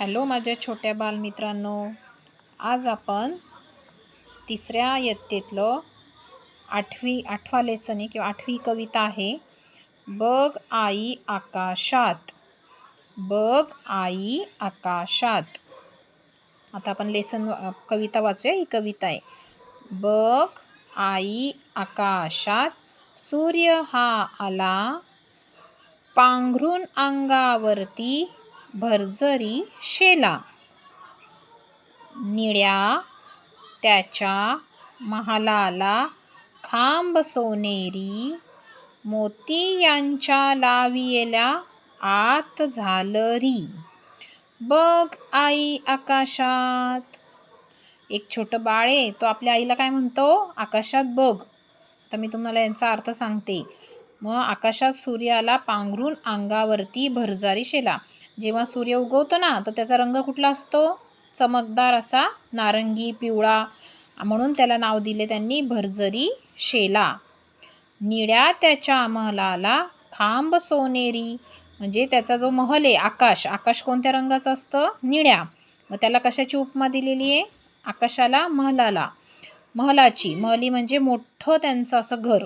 Hello माझ्या छोट्या बालमित्रांनो. आज आपण तिसऱ्या इयत्तेतलं आठवी आठवा लेसन आहे किंवा आठवी कविता आहे. बघ आई आकाशात. बघ आई आकाशात. आता आपण लेसन कविता वाचूया. ही कविता आहे. बघ आई आकाशात. सूर्य हा आला. पांघरून अंगावरती भरजरी शेला. निळ्या त्याच्या महालाला खांब सोनेरी मोती यांच्या लावियल्या आत झालरी बघ आई आकाशात. एक छोटं बाळे तो आपल्या आईला काय म्हणतो? आकाशात बघ. तर मी तुम्हाला यांचा अर्थ सांगते. मग आकाशात सूर्याला पांघरून अंगावरती भरजारी शेला. जेव्हा सूर्य उगवतो ना तर त्याचा रंग कुठला असतो? चमकदार असा नारंगी पिवळा म्हणून त्याला नाव दिले त्यांनी भरजरी शेला. निळ्या त्याच्या महलाला खांब सोनेरी. म्हणजे त्याचा जो महल आहे आकाश. आकाश कोणत्या रंगाचं असतं? निळ्या. मग त्याला कशाची उपमा दिलेली आहे? आकाशाला महलाला. महलाची. महली म्हणजे मोठं त्यांचं असं घर.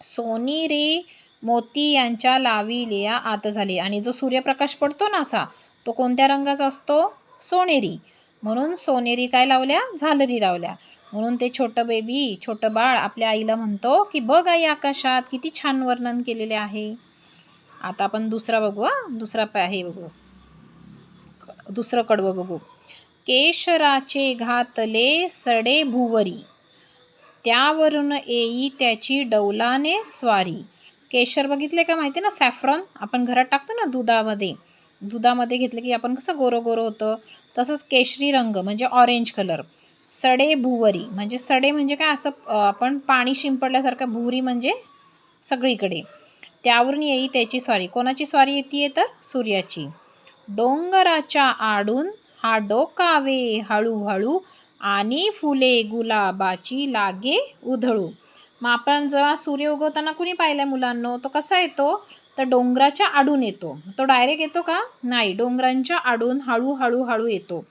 सोनेरी मोती यांच्या लाविलेया आत झाली. आणि जो सूर्यप्रकाश पडतो ना असा तो कोणत्या रंगाचा असतो? सोनेरी. म्हणून सोनेरी काय लावल्या? झालरी लावल्या. म्हणून ते छोटं बेबी छोटं बाळ आपल्या आईला म्हणतो की बघ आई आकाशात किती छान वर्णन केलेले आहे. आता आपण दुसरा बघू हा. दुसरा आहे बघू. दुसरं कडवं बघू. केशराचे घातले सडे भुवरी. त्यावरून येई त्याची डौलाने स्वारी. केशर बघितले का माहिती ना? सॅफ्रॉन आपण घरात टाकतो ना दुधामध्ये. दुधामध्ये घेतलं की आपण कसं गोरं गोरं होतं? तसंच केशरी रंग म्हणजे ऑरेंज कलर सडे भुवरी म्हणजे सडे म्हणजे काय असं आपण पाणी शिंपडल्यासारखं भुवरी म्हणजे सगळीकडे. त्यावरून येई त्याची स्वारी. कोणाची स्वारी येते तर? सूर्याची. डोंगराच्या आडून हा डोकावे हळूहळू आणि फुले गुलाबाची लागे उधळू. मग आपण जेव्हा सूर्य उगवताना कुणी पाहिलं मुलांनो? तो कसा येतो? तर डोंगराच्या आडून येतो. तो डायरेक्ट येतो का? नाही. डोंगरांच्या आडून हळूहळू हळू येतो.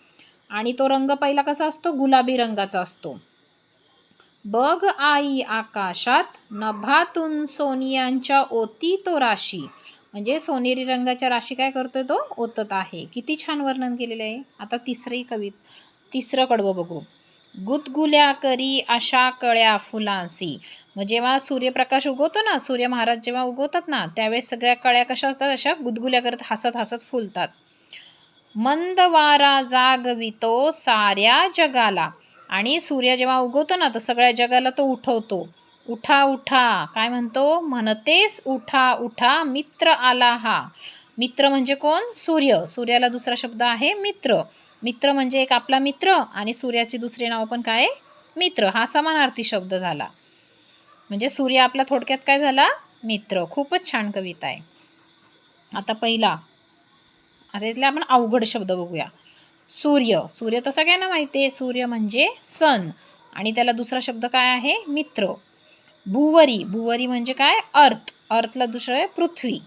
आणि तो रंग पहिला कसा असतो? गुलाबी रंगाचा असतो. बघ आई आकाशात नभातून सोनियांच्या ओती तो राशी. म्हणजे सोनेरी रंगाच्या राशी काय करतोय तो? ओतत आहे. किती छान वर्णन केलेलं आहे. आता तिसरी कवी. तिसरं कडवं बघू. गुदगुल्या करी अशा कळ्या फुलांसी. मग जेव्हा सूर्यप्रकाश उगवतो ना सूर्य महाराज जेव्हा उगवतात ना त्यावेळेस सगळ्या कळ्या कशा असतात? अशा गुदगुल्या करत हसत हसत फुलतात. मंद वारा जागवितो साऱ्या जगाला. आणि सूर्य जेव्हा उगवतो ना तर सगळ्या जगाला तो उठवतो. उठा उठा. काय म्हणतो? म्हणतेस उठा उठा मित्र आला हा. मित्र म्हणजे कोण? सूर्य. सूर्याला दुसरा शब्द आहे मित्र. मित्र म्हणजे एक आपला मित्र आणि सूर्याचे दुसरे नाव पण काय? मित्र. हा समानार्थी शब्द झाला. म्हणजे सूर्य आपला थोडक्यात काय झाला? मित्र. खूपच छान कविता आहे. आता पहिला. आता इथले आपण अवघड शब्द बघूया. सूर्य. सूर्य तसा काय ना माहिती आहे? सूर्य म्हणजे सन. आणि त्याला दुसरा शब्द काय आहे? मित्र. भुवरी. भुवरी म्हणजे काय? अर्थ. अर्थला दुसरं आहे पृथ्वी.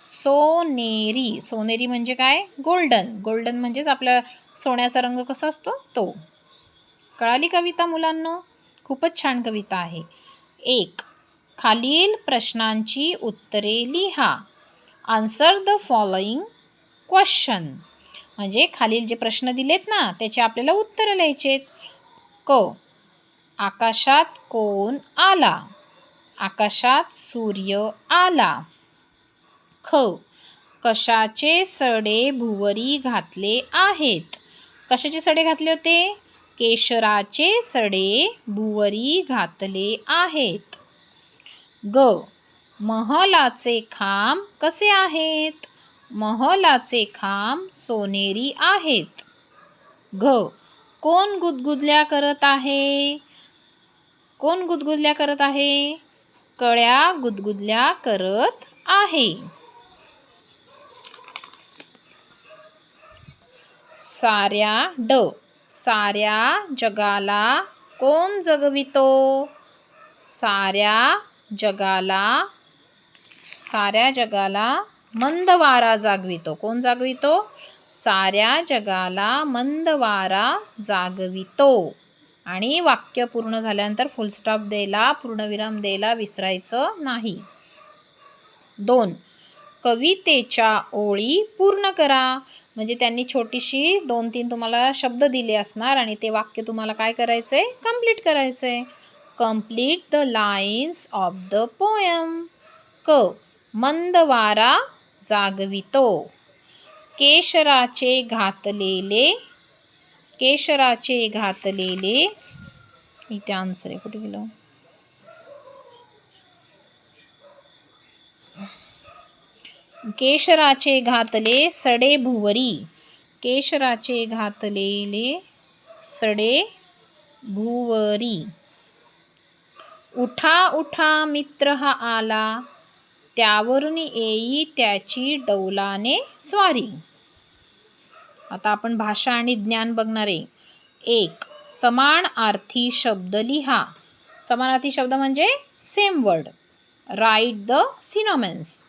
सोनेरी. सोनेरी म्हणजे काय? गोल्डन. गोल्डन म्हणजेच आपल्या सोन्याचा रंग कसा असतो? तो. कळाली कविता मुलांना? खूपच छान कविता आहे. एक खालील प्रश्नांची उत्तरे लिहा. आन्सर द फॉलोईंग क्वेश्चन म्हणजे खालील जे प्रश्न दिलेत ना त्याचे आपल्याला उत्तरं लिहायचेत. क आकाशात कोण आला? आकाशात सूर्य आला. ख कशाचे सडे भुवरी घातले आहेत? कशाचे सडे घातले होते? केशराचे सडे भुवरी घातले आहेत. ग. महलाचे खांब कसे आहेत? महलाचे खांब सोनेरी आहेत. घ. कोण गुदगुदल्या करत आहे? कोण गुदगुदल्या करत आहे? कळ्या गुदगुदल्या करत आहे. साऱ्या ड. साऱ्या जगाला कोण जगवितो? साऱ्या जगाला साऱ्या जगाला मंद वारा जागवितो. कोण जागवितो? साऱ्या जगाला मंद वारा जागवितो. आणि वाक्य पूर्ण झाल्यानंतर फुलस्टॉप द्यायला पूर्णविराम द्यायला विसरायचं नाही. दोन कवितेच्या ओळी पूर्ण करा. म्हणजे त्यांनी छोटीशी दोन तीन तुम्हाला शब्द दिले असणार आणि ते वाक्य तुम्हाला काय करायचं आहे कंप्लीट करायचं आहे complete the lines of the poem क. मंद वारा जागवितो. केशराचे घातलेले. केशराचे घातलेले. इथे आन्सर आहे कुठे गेलो? केशराचे घातले सडे भुवरी. केशराचे घातलेले सडे भुवरी. उठा उठा मित्र हा आला. त्यावरून येई त्याची डौलाने स्वारी. आता आपण भाषा आणि ज्ञान बघणार. आहे एक समान अर्थी शब्द लिहा. समानार्थी शब्द म्हणजे same word write the synonyms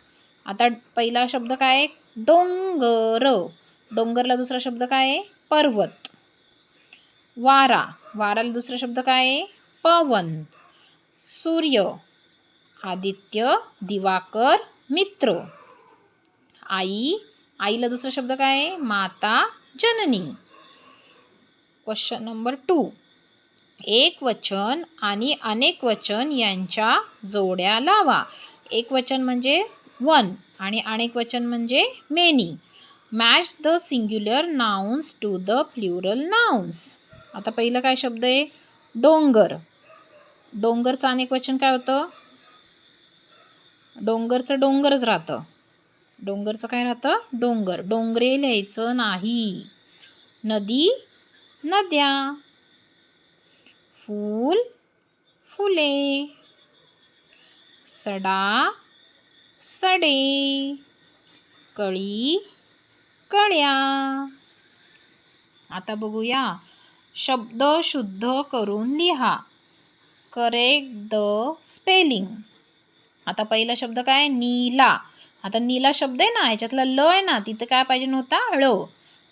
आता पहिला शब्द काय आहे? डोंगर. डोंगरला दुसरा शब्द काय आहे? पर्वत. वारा. वाराला दुसरा शब्द काय आहे? पवन. सूर्य. आदित्य. दिवाकर. मित्र. आई. आईला दुसरा शब्द काय आहे? माता. जननी. क्वेश्चन नंबर टू एक वचन आणि अनेक वचन यांच्या जोड्या लावा. एक वचन म्हणजे वन. आणि अनेक वचन म्हणजे many match the singular nouns to the plural nouns आता पहिलं काय शब्द आहे? डोंगर. डोंगरचं अनेक वचन काय होतं? डोंगरचं डोंगरच राहतं. डोंगरचं काय राहतं? डोंगर. डोंगरे लिहायचं नाही. नदी नद्या. फूल फुले. सडा सडे कळी कळ्या. आता बघूया. शब्द शुद्ध करून लिहा. Correct the spelling. आता पहिला शब्द काय? नीला. आता नीला शब्द आहे ना याच्यातला ल आहे ना तिथं काय पाहिजे नव्हता? ळ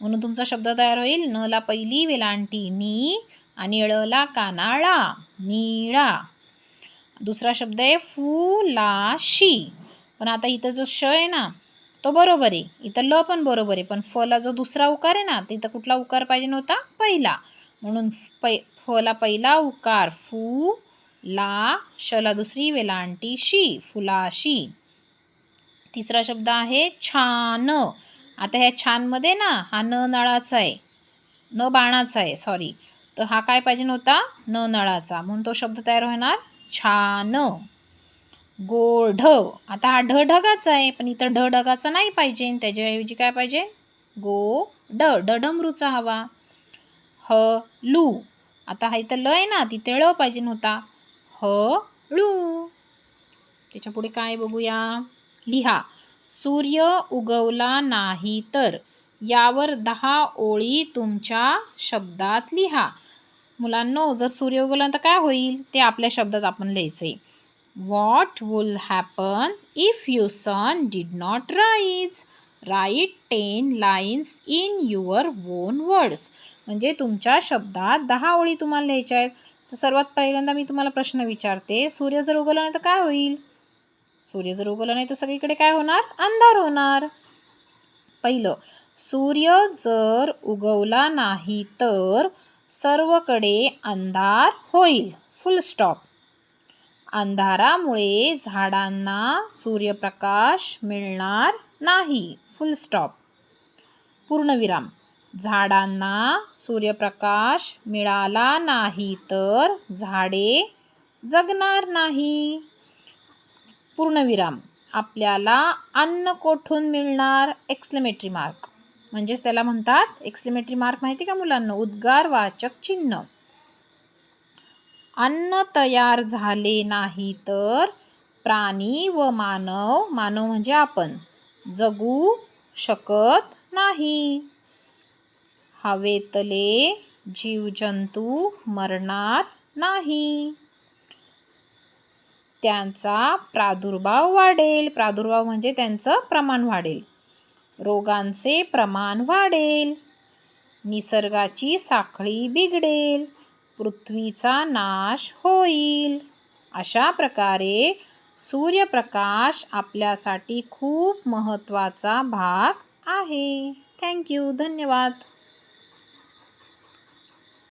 म्हणून तुमचा शब्द तयार होईल. न ला पहिली वेलांटी नी आणि ळला कानाळा. निळा. दुसरा शब्द आहे फुलाशी. पण आता इथं जो श आहे ना तो बरोबर आहे. इथं ल पण बरोबर आहे. पण फला जो दुसरा उकार आहे ना तिथं कुठला उकार पाहिजे नव्हता? पहिला. म्हणून पै फला पहिला उकार फू ला शला दुसरी वेलांटी शी फुलाशी तिसरा शब्द आहे छान. आता ह्या छानमध्ये ना हा न नळाचा आहे. न बाणाचा आहे सॉरी तर हा काय पाहिजे नव्हता? न नळाचा. म्हणून तो शब्द तयार होणार छान. गोढ आता हा ढ ढगाचा आहे पण इथं ढ ढगाचा नाही पाहिजे. त्याच्याऐवजी काय पाहिजे? गो ड. डडमरूचा हवा. ह लू. आता हा इथं ल आहे ना तिथे ळ पाहिजे नव्हता. ह लू. त्याच्या पुढे काय बघूया? लिहा. सूर्य उगवला नाही तर यावर दहा ओळी तुमच्या शब्दात लिहा. मुलांनो जर सूर्य उगवला तर काय होईल? ते आपल्या शब्दात आपण लिहायचं आहे What will happen if your son did not rise? Write ten lines in your own words. म्हणजे तुमच्या शब्दात दहा ओळी तुम्हाला लिहायच्या आहेत. तर सर्वात पहिल्यांदा मी तुम्हाला प्रश्न विचारते सूर्य जर उगवला नाही तर काय होईल? सूर्य जर उगवला नाही तर सगळीकडे काय होणार? अंधार होणार. पहिलं सूर्य जर उगवला नाही तर सर्वकडे अंधार होईल. फुल स्टॉप अंधारामुळे झाडांना सूर्यप्रकाश मिळणार नाही. फुल स्टॉप पूर्णविराम. झाडांना सूर्यप्रकाश मिळाला नाही तर झाडे जगणार नाही. पूर्णविराम. आपल्याला अन्न कोठून मिळणार? एक्सलेमेटरी मार्क म्हणजेच त्याला म्हणतात एक्सलेमेटरी मार्क माहिती का मुलांना? उद्गारवाचक चिन्ह. अन्न तयार झाले नाही तर प्राणी व मानव मानव म्हणजे आपण जगू शकत नाही. हवेतले जीवजंतू मरणार नाही. त्यांचा प्रादुर्भाव वाढेल. प्रादुर्भाव म्हणजे त्यांचं प्रमाण वाढेल. रोगांचे प्रमाण वाढेल. निसर्गाची साखळी बिघडेल. पृथ्वीचा नाश होईल. अशा प्रकारे सूर्यप्रकाश आपल्यासाठी खूप महत्त्वाचा भाग आहे. थँक्यू धन्यवाद.